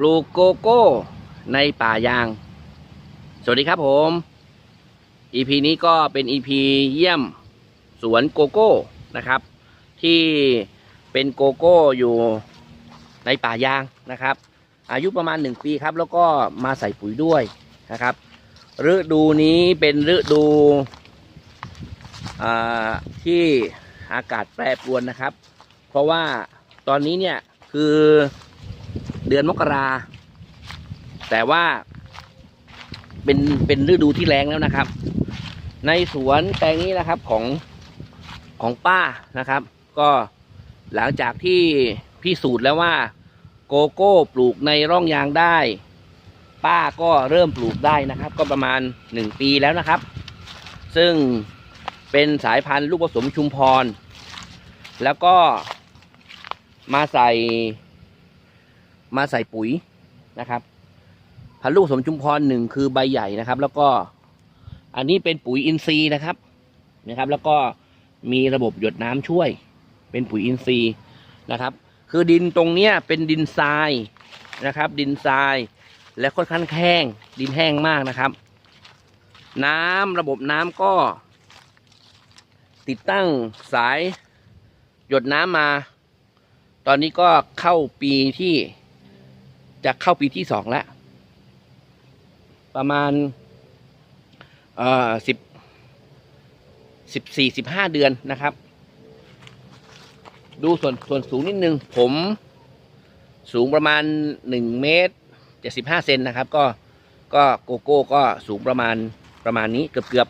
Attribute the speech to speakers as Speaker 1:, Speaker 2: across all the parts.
Speaker 1: ปลูกโกโก้ในป่ายาง สวัสดีครับผม EP นี้ก็เป็น EP เยี่ยมสวนโกโก้นะครับ ที่เป็นโกโก้อยู่ในป่ายางนะครับ อายุประมาณ 1 ปีครับ แล้วก็มาใส่ปุ๋ยด้วยนะครับฤดูนี้เป็นฤดูที่อากาศแปรปรวนนะครับ เพราะว่าตอนนี้เนี่ยคือ เดือนมกรา แต่ว่าเป็นเป็นฤดูที่แรงแล้วนะครับ ในสวนแปลงนี้นะครับของของป้านะครับ ก็หลังจากที่พิสูจน์แล้วว่าโกโก้ปลูกในร่องยางได้ ป้าก็เริ่มปลูกได้นะครับ ก็ประมาณหนึ่งปีแล้วนะครับ ซึ่งเป็นสายพันธุ์ลูกผสมชุมพร แล้วก็มาใส่ มาใส่ปุ๋ยนะครับพันลูกสมชุมพรหนึ่งคือใบใหญ่นะครับ แล้วก็อันนี้เป็นปุ๋ยอินทรีย์นะครับนะครับ แล้วก็มีระบบหยดน้ำช่วย เป็นปุ๋ยอินทรีย์นะครับ คือดินตรงเนี้ยเป็นดินทรายนะครับ ดินทรายและค่อนข้างแห้งดินแห้งมากนะครับ น้ำระบบน้ำก็ ติดตั้งสายหยดน้ำมา ตอนนี้ก็เข้าปีที่ จะเข้าปีที่สองแล้ว ประมาณเอ่อสิบสิบสี่สิบห้าเดือนนะครับ ดูส่วนส่วนสูงนิดนึง ผมสูงประมาณหนึ่งเมตรเจ็ดสิบห้าเซนนะครับ ก็ก็โกโก้ก็สูงประมาณประมาณนี้เกือบเกือบ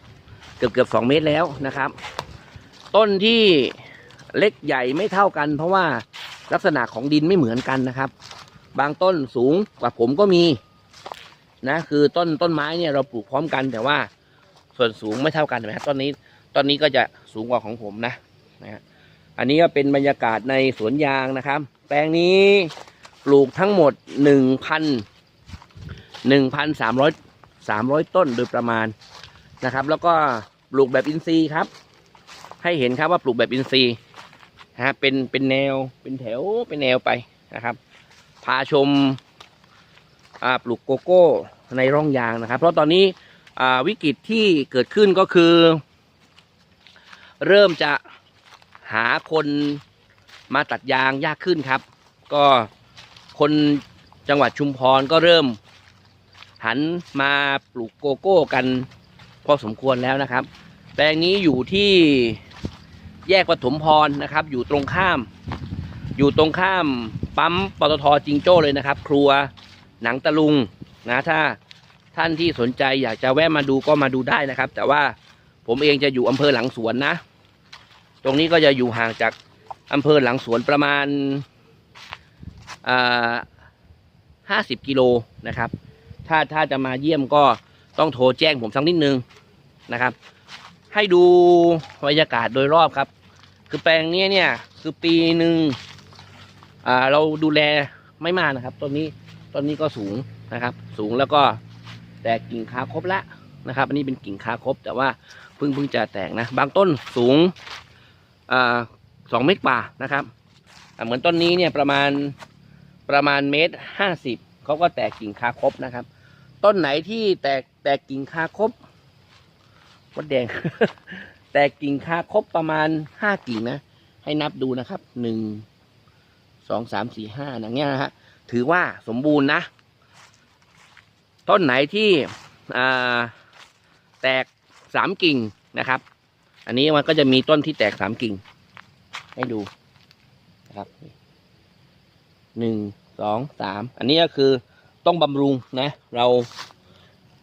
Speaker 1: เกือบเกือบสองเมตรแล้วนะครับ ต้นที่เล็กใหญ่ไม่เท่ากัน เพราะว่าลักษณะของดินไม่เหมือนกันนะครับ บางต้นสูงกว่าผมก็มีนะคือต้นต้นไม้เนี่ยเราปลูกพร้อมกันแต่ว่าส่วนสูงไม่เท่ากันนไหมครับต้นนี้ต้นนี้ก็จะสูงกว่าของผมนะนะฮะอันนี้ก็เป็นบรรยากาศในสวนยางนะครับ แปลงนี้ปลูกทั้งหมดหนึ่งพันหนึ่งพันสามร้อยสามร้อยต้นโดยประมาณนะครับ แล้วก็ปลูกแบบอินทรีย์ครับ ให้เห็นครับว่าปลูกแบบอินทรีย์นะฮะเป็นเป็นแนวเป็นแถวเป็นแนวไปนะครับ พาชมปลูกโกโก้ในร่องยางนะครับ เพราะตอนนี้วิกฤตที่เกิดขึ้นก็คือ เริ่มจะหาคนมาตัดยางยากขึ้นครับ ก็คนจังหวัดชุมพรก็เริ่ม หันมาปลูกโกโก้กันพอสมควรแล้วนะครับ แปลงนี้อยู่ที่แยกปฐมพรนะครับ อยู่ตรงข้าม อยู่ตรงข้าม ปั๊มปตทจิงโจ้เลยนะครับ ครัวหนังตะลุงนะถ้าท่านที่สนใจอยากจะแวะมาดูก็มาดูได้นะครับ แต่ว่าผมเองจะอยู่อำเภอหลังสวนนะ ตรงนี้ก็จะอยู่ห่างจากอำเภอหลังสวนประมาณห้าสิบกิโลนะครับ ถ้าถ้าจะมาเยี่ยมก็ต้องโทรแจ้งผมสักนิดนึงนะครับ ให้ดูบรรยากาศโดยรอบครับ คือแปลงนี้เนี่ยคือปีหนึ่ง เราดูแลไม่มากนะครับต้นนี้ต้นนี้ก็สูงนะครับ สูงแล้วก็แตกกิ่งขาครบแล้วนะครับ อันนี้เป็นกิ่งขาครบ แต่ว่าเพิ่งเพิ่งจะแตกนะ บางต้นสูงสองเมตรกว่านะครับเหมือนต้นนี้เนี่ยประมาณประมาณเมตรห้าสิบเขาก็แตกกิ่งขาครบนะครับ ต้นไหนที่แตกแตกกิ่งขาครบมดแดง แตกกิ่งคาครบประมาณห้ากิ่งนะ ให้นับดูนะครับหนึ่ง สองสามสี่ห้าอย่างเงี้ยนะฮะถือว่าสมบูรณ์นะ ต้นไหนที่แตกสามกิ่งนะครับ อันนี้มันก็จะมีต้นที่แตกสามกิ่ง ให้ดูนะครับหนึ่งสองสามอันนี้ก็คือต้องบำรุงนะ เรา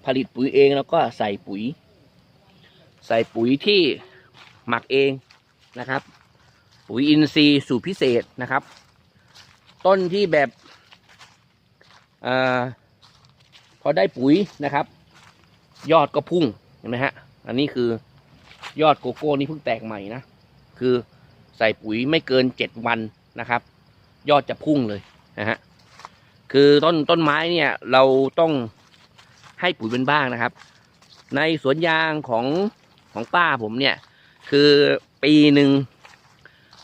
Speaker 1: ผลิตปุ๋ยเองแล้วก็ใส่ปุ๋ย ใส่ปุ๋ยที่หมักเองนะครับ ปุ๋ยอินทรีย์สูตรพิเศษนะครับ ต้นที่แบบอาพอได้ปุ๋ยนะครับ ยอดก็พุ่งเห็นไหมฮะ อันนี้คือยอดโกโก้นี่เพิ่งแตกใหม่นะ คือใส่ปุ๋ยไม่เกินเจ็ดวันนะครับ ยอดจะพุ่งเลยนะฮะ คือต้นต้นไม้เนี่ยเราต้องให้ปุ๋ยเป็นบ้างนะครับ ในสวนยางของของป้าผมเนี่ย คือปีหนึ่ง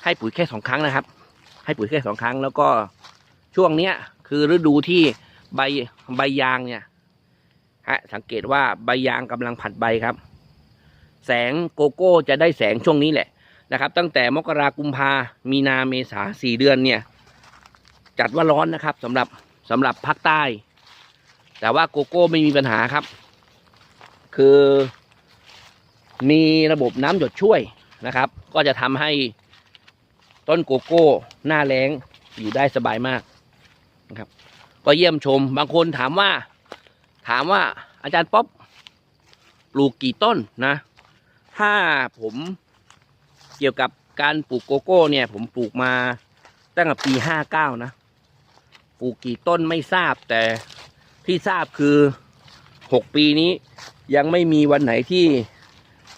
Speaker 1: ให้ปุ๋ยแค่สองครั้งนะครับ ให้ปุ๋ยแค่สองครั้ง แล้วก็ช่วงเนี้ย คือฤดูที่ใบใบยางเนี่ยฮะสังเกตว่าใบยางกำลังผัดใบครับ แสงโกโก้จะได้แสงช่วงนี้แหละนะครับ ตั้งแต่มกรากุมภามีนาเมษาสี่เดือนเนี่ย จัดว่าร้อนนะครับสำหรับสำหรับภาคใต้ แต่ว่าโกโก้ไม่มีปัญหาครับ คือมีระบบน้ำหยดช่วยนะครับ ก็จะทำให้ ต้นโกโก้หน้าแล้งอยู่ได้สบายมากนะครับ ก็เยี่ยมชมบางคนถามว่า ถามว่าอาจารย์ป๊อปปลูกกี่ต้นนะ ถ้าผมเกี่ยวกับการปลูกโกโก้เนี่ย ผมปลูกมาตั้งแต่ปีห้าเก้านะปลูกกี่ต้นไม่ทราบแต่ที่ทราบคือหกปีนี้ยังไม่มีวันไหนที่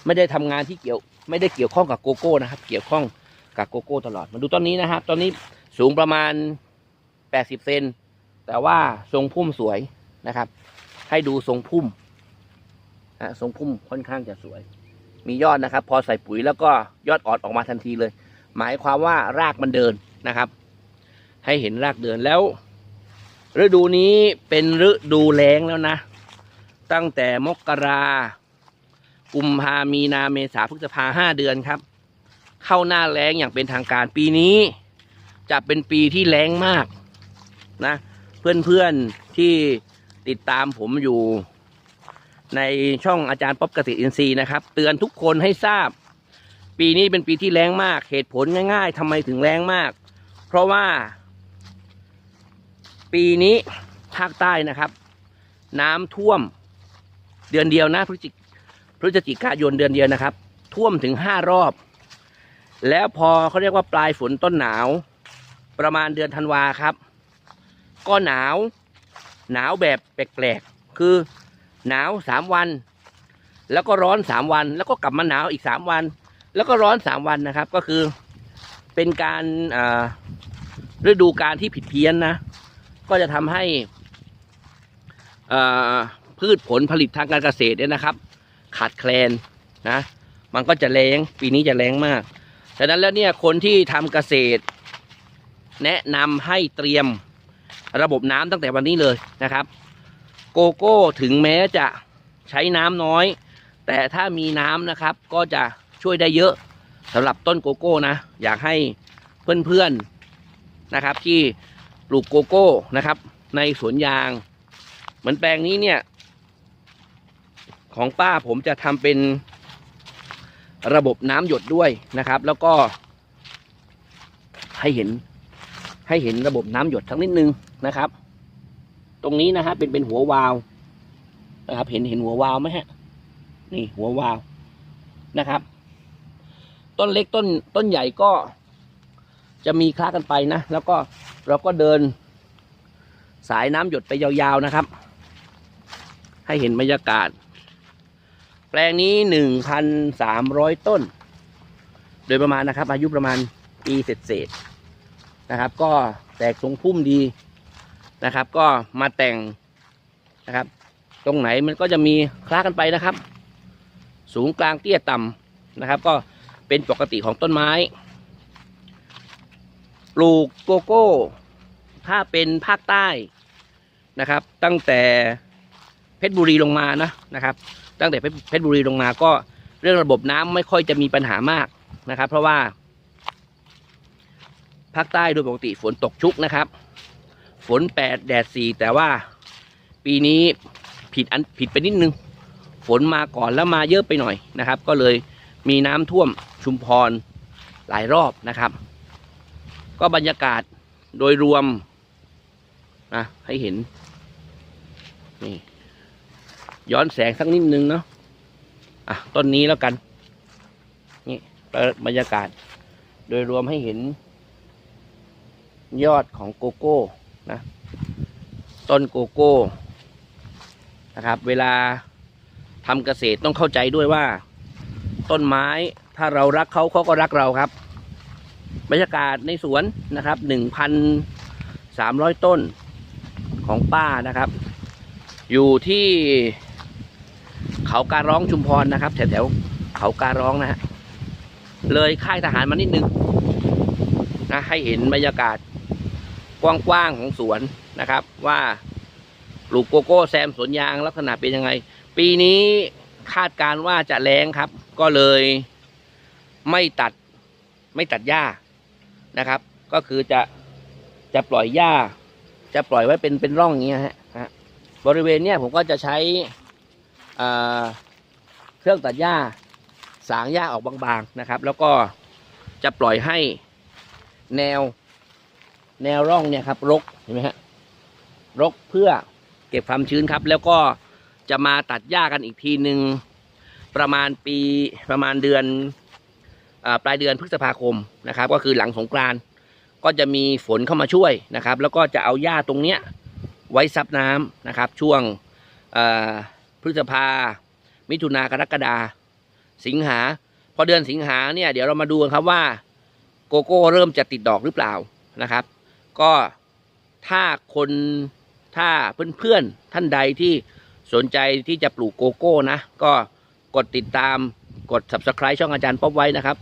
Speaker 1: ไม่ได้ทำงานที่เกี่ยว ไม่ได้เกี่ยวข้องกับโกโก้นะครับ เกี่ยวข้อง กับโกโก้ตลอด มาดูต้นนี้นะครับต้นนี้สูงประมาณแปดสิบเซน แต่ว่าทรงพุ่มสวยนะครับ ให้ดูทรงพุ่มอะทรงพุ่มค่อนข้างจะสวย มียอดนะครับ พอใส่ปุ๋ยแล้วก็ยอดอ่อนออกมาทันทีเลย หมายความว่ารากมันเดินนะครับ ให้เห็นรากเดินแล้ว ฤดูนี้เป็นฤดูแล้งแล้วนะ ตั้งแต่มกรากุมภามีนาเมษาพฤษภาห้าเดือนครับ เข้าหน้าแล้งอย่างเป็นทางการปีนี้ จะเป็นปีที่แล้งมากนะ เพื่อนๆที่ติดตามผมอยู่ ในช่องอาจารย์ป๊อปเกษตรอินทรีย์นะครับ เตือนทุกคนให้ทราบ ปีนี้เป็นปีที่แล้งมาก เหตุผลง่าย ๆทำไมถึงแล้งมาก เพราะว่า ปีนี้ภาคใต้นะครับ น้ำท่วมเดือนเดียวนะพฤศจิพฤศจิกายนเดือนเดียวนะครับ ท่วมถึงห้ารอบ แล้วพอเขาเรียกว่าปลายฝนต้นหนาว ประมาณเดือนธันวาครับ ก็หนาว หนาวแบบแปลกๆ คือหนาวสามวัน แล้วก็ร้อนสามวัน แล้วก็กลับมาหนาวอีกสามวัน แล้วก็ร้อนสามวันนะครับ ก็คือเป็นการฤดูการที่ผิดเพี้ยนนะ ก็จะทำให้พืชผลผลิตทางการเกษตรเนี่ยนะครับ ขาดแคลนนะ มันก็จะแรงปีนี้จะแรงมาก ฉะนั้นแล้วเนี่ยคนที่ทำเกษตร แนะนำให้เตรียมระบบน้ำตั้งแต่วันนี้เลยนะครับ โกโก้ถึงแม้จะใช้น้ำน้อย แต่ถ้ามีน้ำนะครับก็จะช่วยได้เยอะสำหรับต้นโกโก้นะ อยากให้เพื่อนๆนะครับ ที่ปลูกโกโก้นะครับ ในสวนยาง เหมือนแปลงนี้เนี่ย ของป้าผมจะทำเป็น ระบบน้ำหยดด้วยนะครับ แล้วก็ ให้เห็นให้เห็นระบบน้ำหยดทั้งนิดนึงนะครับ ตรงนี้นะฮะเป็นเป็นหัววาล์วนะครับ เห็นเห็นหัววาล์วไหมฮะ นี่หัววาล์วนะครับ ต้นเล็กต้นต้นใหญ่ก็ จะมีคล้ากันไปนะ แล้วก็เราก็เดิน สายน้ำหยดไปยาวๆนะครับ ให้เห็นบรรยากาศ แปลงนี้หนึ่งพันสามร้อยต้น โดยประมาณนะครับ อายุประมาณปีเศษๆนะครับ ก็แตกทรงพุ่มดีนะครับ ก็มาแต่งนะครับ ตรงไหนมันก็จะมีคล้ากันไปนะครับ สูงกลางเตี้ยต่ำนะครับ ก็เป็นปกติของต้นไม้ ปลูกโกโก้ ถ้าเป็นภาคใต้นะครับ ตั้งแต่เพชรบุรีลงมานะนะครับ ตั้งแต่เพชรบุรีลงมาก็เรื่องระบบน้ำไม่ค่อยจะมีปัญหามากนะครับ เพราะว่าภาคใต้โดยปกติฝนตกชุกนะครับ ฝนแปดแดดสี่แต่ว่าปีนี้ผิดอันผิดไปนิดนึง ฝนมาก่อนแล้วมาเยอะไปหน่อยนะครับ ก็เลยมีน้ำท่วมชุมพรหลายรอบนะครับ ก็บรรยากาศโดยรวมนะให้เห็นนี่ ย้อนแสงสักนิดนึงเนาะอะต้นนี้แล้วกัน นี่บรรยากาศ โดยรวมให้เห็น ยอดของโกโก้นะ ต้นโกโก้นะครับ เวลาทำเกษตรต้องเข้าใจด้วยว่า ต้นไม้ถ้าเรารักเขาเขาก็รักเราครับ บรรยากาศในสวนนะครับหนึ่งพันสามร้อยต้นของป้านะครับ อยู่ที่ เขาการร้องชุมพรนะครับ แถวๆเขาการร้องนะฮะเลยค่ายทหารมานิดนึงนะให้เห็นบรรยากาศกว้างๆของสวนนะครับ ว่าปลูกโกโก้แซมสวนยางลักษณะเป็นยังไง ปีนี้คาดการว่าจะแรงครับ ก็เลยไม่ตัดไม่ตัดหญ้านะครับ ก็คือจะจะปล่อยหญ้า จะปล่อยไว้เป็นเป็นร่องอย่างเงี้ยฮะบริเวณเนี้ยผมก็จะใช้ เครื่องตัดหญ้าสางหญ้าออกบางๆนะครับ แล้วก็จะปล่อยให้แนวแนวร่องเนี่ยครับรกเห็นไหมฮะรกเพื่อเก็บความชื้นครับ แล้วก็จะมาตัดหญ้ากันอีกทีหนึ่งประมาณปีประมาณเดือนอปลายเดือนพฤษภาคมนะครับ ก็คือหลังสงกรานก็จะมีฝนเข้ามาช่วยนะครับ แล้วก็จะเอาหญ้าตรงเนี้ยไว้ซับน้ำนะครับ ช่วงอ พฤษภา มิถุนากรกฎาสิงหา พอเดือนสิงหาเนี่ยเดี๋ยวเรามาดูกันครับว่าโกโก้เริ่มจะติดดอกหรือเปล่านะครับ ก็ถ้าคนถ้าเพื่อนๆท่านใดที่สนใจที่จะปลูกโกโก้นะ ก็กดติดตามกด subscribe ช่องอาจารย์ป๊อบไว้นะครับ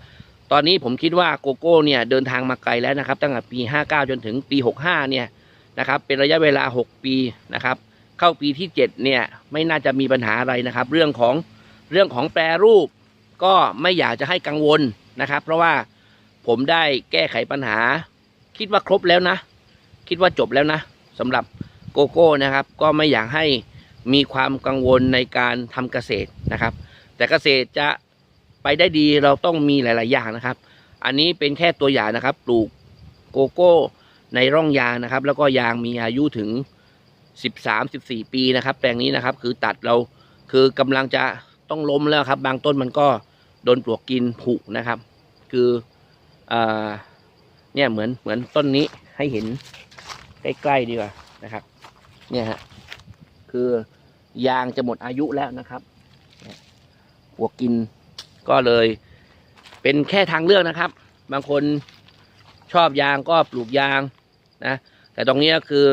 Speaker 1: ตอนนี้ผมคิดว่าโกโก้เนี่ยเดินทางมาไกลแล้วนะครับ ตั้งแต่ปี 59 จนถึงปี 65 เนี่ยนะครับ เป็นระยะเวลา 6 ปีนะครับ เข้าปีที่7เนี่ยไม่น่าจะมีปัญหาอะไรนะครับ เรื่องของเรื่องของแปรรูป ก็ไม่อยากจะให้กังวลนะครับ เพราะว่าผมได้แก้ไขปัญหา คิดว่าครบแล้วนะ คิดว่าจบแล้วนะสำหรับโกโก้นะครับ ก็ไม่อยากให้มีความกังวลในการทำเกษตรนะครับ แต่เกษตรจะไปได้ดีเราต้องมีหลาย ๆ อย่างนะครับ อันนี้เป็นแค่ตัวอย่างนะครับ ปลูกโกโก้ในร่องยางนะครับ แล้วก็ยางมีอายุถึง 13-14ปีนะครับ แปลงนี้นะครับ คือตัดเราคือกำลังจะต้องล้มแล้วครับ บางต้นมันก็โดนปลวกกินผุนะครับ คืออเนี่ยเหมือนเหมือนต้นนี้ให้เห็นใกล้ๆดีกว่านะครับ เนี่ยฮะคือยางจะหมดอายุแล้วนะครับปลวกกินก็เลย เป็นแค่ทางเลือกนะครับ บางคนชอบยางก็ปลูกยางนะ แต่ตรงนี้ก็คือ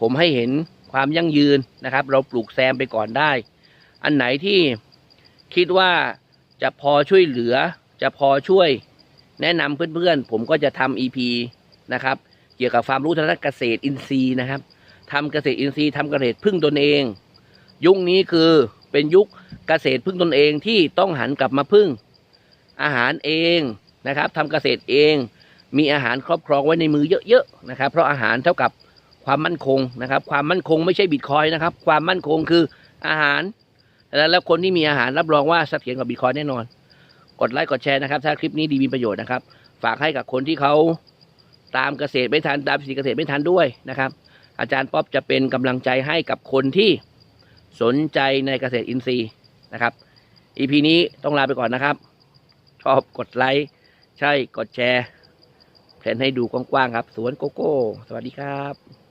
Speaker 1: ผมให้เห็นความยั่งยืนนะครับ เราปลูกแซมไปก่อนได้ อันไหนที่คิดว่าจะพอช่วยเหลือ จะพอช่วยแนะนำเพื่อนๆ ผมก็จะทำ EP นะครับ เกี่ยวกับความรู้ทางด้านเกษตรอินทรีย์นะครับทำเกษตรอินทรีย์ทำเกษตรพึ่งตนเอง ยุคนี้คือเป็นยุคเกษตรพึ่งตนเองที่ต้องหันกลับมาพึ่ง อาหารเองนะครับทำเกษตรเอง มีอาหารครอบครองไว้ในมือเยอะๆนะครับ เพราะอาหารเท่ากับ ความมั่นคงนะครับ ความมั่นคงไม่ใช่บิตคอยนะครับ ความมั่นคงคืออาหารแล้วแล้วคนที่มีอาหารรับรองว่าเสถียรกว่าบิตคอยแน่นอน กดไลค์กดแชร์นะครับ ถ้าคลิปนี้ดีมีประโยชน์นะครับ ฝากให้กับคนที่เขาตามเกษตรไม่ทันตามสิ่งเกษตรไม่ทันด้วยนะครับ อาจารย์ป๊อบจะเป็นกำลังใจให้กับคนที่สนใจในเกษตรอินทรีย์นะครับ EP นี้ต้องลาไปก่อนนะครับ ชอบกดไลค์ใช่กดแชร์แผนให้ดูกว้างๆครับ สวนโกโก้ สวัสดีครับ